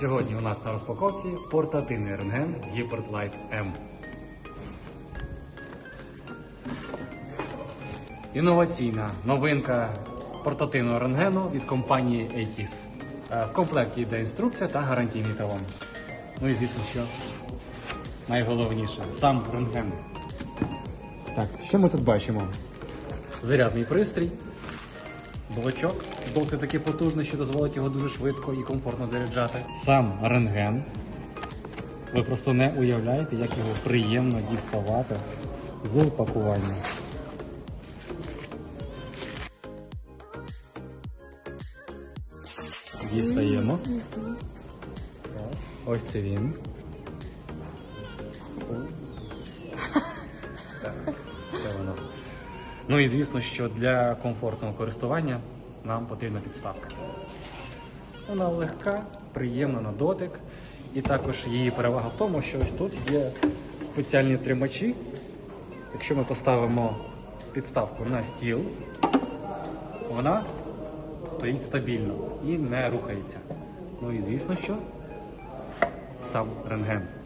Сьогодні у нас на розпаковці портативний рентген Hyperlight M. Інноваційна новинка портативного рентгену від компанії ATIS. Е, В комплекті йде інструкція та гарантійний талон. Ну і звісно, що найголовніше сам рентген. Так, що ми тут бачимо? Зарядний пристрій, блочок, досить таки потужний, що дозволить його дуже швидко і комфортно заряджати. Сам рентген. Ви просто не уявляєте, як його приємно діставати з пакування. Дістаємо. Ось це він. Так, Це воно. Ну і звісно, що для комфортного користування нам потрібна підставка. Вона легка, приємна на дотик. І також її перевага в тому, що ось тут є спеціальні тримачі. Якщо ми поставимо підставку на стіл, вона стоїть стабільно і не рухається. Ну і звісно, що сам рентген.